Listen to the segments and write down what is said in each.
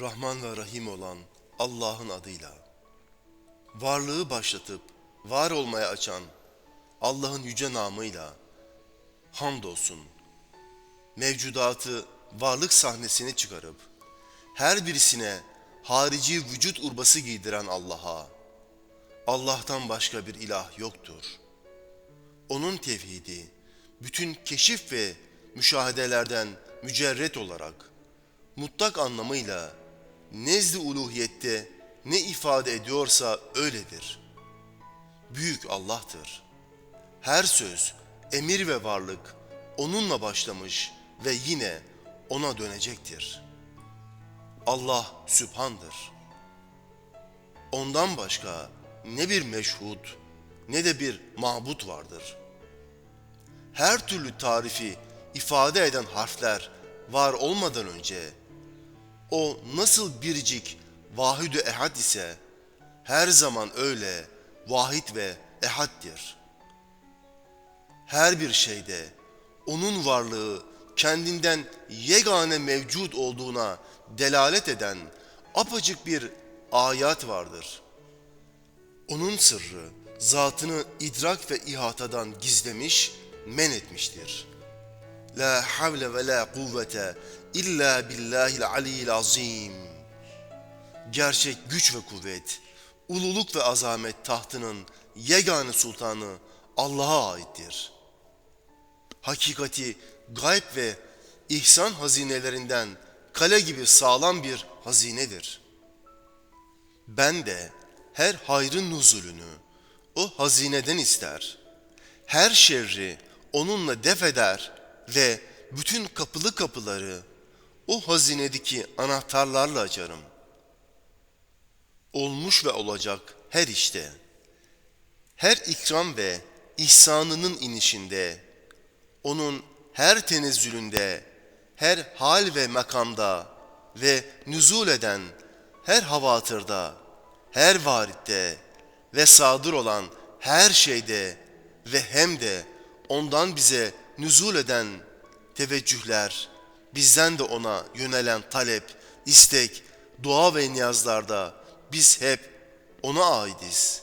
Rahman ve Rahim olan Allah'ın adıyla. Varlığı başlatıp var olmaya açan Allah'ın yüce namıyla hamdolsun. Mevcudatı varlık sahnesine çıkarıp her birisine harici vücut urbası giydiren Allah'a Allah'tan başka bir ilah yoktur. Onun tevhidi bütün keşif ve müşahedelerden mücerret olarak mutlak anlamıyla nezd-i uluhiyette ne ifade ediyorsa öyledir. Büyük Allah'tır. Her söz, emir ve varlık onunla başlamış ve yine ona dönecektir. Allah sübhandır. Ondan başka ne bir meşhud ne de bir mabut vardır. Her türlü tarifi ifade eden harfler var olmadan önce o nasıl biricik vahidü ehad ise her zaman öyle vahid ve ehaddir. Her bir şeyde onun varlığı kendinden yegane mevcut olduğuna delalet eden apacık bir ayat vardır. Onun sırrı zatını idrak ve ihatadan gizlemiş, men etmiştir. La havle ve la kuvvete illa billahil aliyyil azim. Gerçek güç ve kuvvet, ululuk ve azamet tahtının yegane sultanı Allah'a aittir. Hakikati gayb ve ihsan hazinelerinden kale gibi sağlam bir hazinedir. Ben de her hayrın nuzulünü o hazineden ister. Her şerri onunla def eder ve bütün kapılı kapıları o hazinedeki anahtarlarla açarım. Olmuş ve olacak her işte, her ikram ve ihsanının inişinde, onun her tenezzülünde, her hal ve makamda ve nüzul eden her havatırda, her varitte ve sadır olan her şeyde ve hem de ondan bize nüzul eden teveccühler, bizden de ona yönelen talep, istek, dua ve niyazlarda biz hep ona aidiz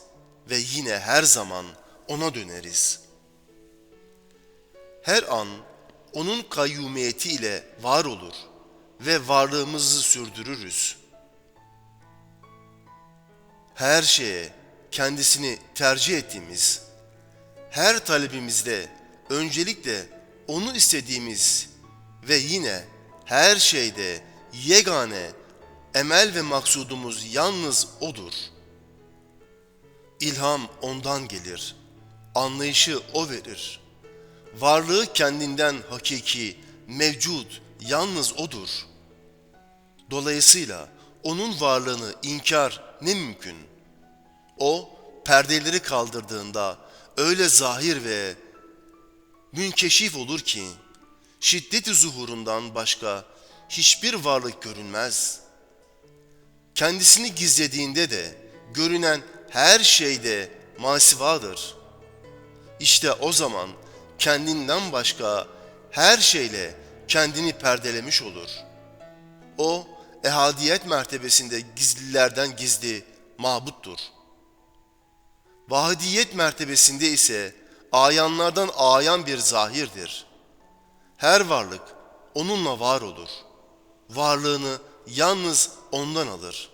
ve yine her zaman ona döneriz. Her an onun kayyumiyeti ile var olur ve varlığımızı sürdürürüz. Her şeye kendisini tercih ettiğimiz, her talebimizde öncelikle onu istediğimiz ve yine her şeyde yegane emel ve maksudumuz yalnız odur. İlham ondan gelir, anlayışı o verir. Varlığı kendinden hakiki, mevcut, yalnız odur. Dolayısıyla onun varlığını inkar ne mümkün? O perdeleri kaldırdığında öyle zahir ve münkeşif olur ki şiddeti zuhurundan başka hiçbir varlık görünmez. Kendisini gizlediğinde de görünen her şeyde masivadır. İşte o zaman kendinden başka her şeyle kendini perdelemiş olur. O ehadiyet mertebesinde gizlilerden gizli mabuttur. Vahidiyet mertebesinde ise ayanlardan ayan bir zahirdir. Her varlık onunla var olur. Varlığını yalnız ondan alır.